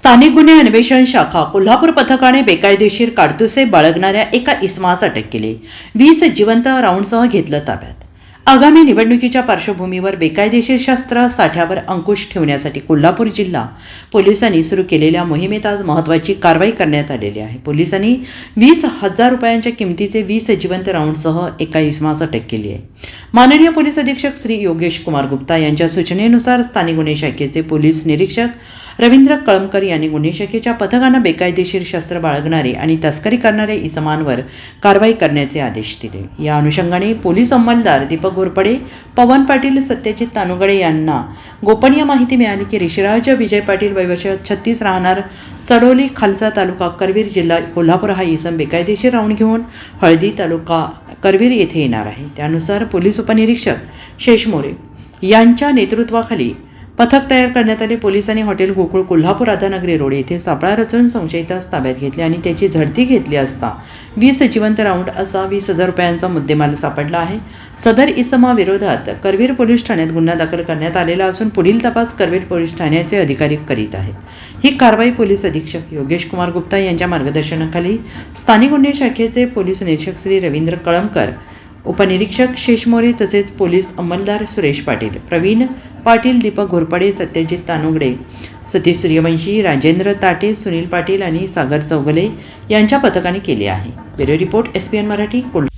स्थानिक गुन्हे अन्वेषण शाखा कोल्हापूर पथकाने बेकायदेशीर काडतुसे बाळगणाऱ्या एका इसमास अटक केली. वीस जिवंत राऊंडसह घेतलं ताब्यात. आगामी निवडणुकीच्या पार्श्वभूमीवर बेकायदेशीर शस्त्र साठ्यावर अंकुश ठेवण्यासाठी कोल्हापूर जिल्हा पोलिसांनी सुरू केलेल्या मोहिमेत आज महत्त्वाची कारवाई करण्यात आलेली आहे. पोलिसांनी वीस हजार रुपयांच्या किमतीचे वीस जिवंत राऊंडसह एका इसमास अटक केली आहे. माननीय पोलीस अधीक्षक श्री योगेश कुमार गुप्ता यांच्या सूचनेनुसार स्थानिक गुन्हे शाखेचे पोलीस निरीक्षक रवींद्र कळमकर यांनी गुन्हे शाखेच्या पथकानं बेकायदेशीर शस्त्र बाळगणारे आणि तस्करी करणारे इसमांवर कारवाई करण्याचे आदेश दिले. या अनुषंगाने पोलीस अंमलदार दीपक घोरपडे पवन पाटील सत्यजित तानुगडे यांना गोपनीय माहिती मिळाली की ऋषिराज विजय पाटील वैवर्ष छत्तीस राहणार सडोली खालसा तालुका करवीर जिल्हा कोल्हापूर हा इसम बेकायदेशीर राऊंड घेऊन हळदी तालुका करवीर येथे येणार आहे. त्यानुसार पोलीस उपनिरीक्षक शेषमोरे यांच्या नेतृत्वाखाली पथक तयार करण्यात आले. पोलिसांनी हॉटेल गोकुळ कोल्हापूर राधानगरी रोड येथे सापळा रचून संशयितास ताब्यात घेतले आणि त्याची झडती घेतली असता वीस जिवंत राऊंड असा वीस हजार रुपयांचा मुद्देमाल सापडला आहे. सदर इसमाविरोधात करवीर पोलीस ठाण्यात गुन्हा दाखल करण्यात आलेला असून पुढील तपास करवीर पोलीस ठाण्याचे अधिकारी करीत आहेत. ही कारवाई पोलीस अधीक्षक योगेश कुमार गुप्ता यांच्या मार्गदर्शनाखाली स्थानिक गुन्हे शाखेचे पोलीस निरीक्षक श्री रवींद्र कळमकर उपनिरीक्षक शेषमोरे तसेच पोलीस अंमलदार सुरेश पाटील प्रवीण पाटील दीपक घोरपडे सत्यजित तानुगडे सतीश सूर्यवंशी राजेंद्र ताटे सुनील पाटील आणि सागर चौगले यांच्या पथकाने केली आहे. Bureau report S P N Marathi Kolhapur.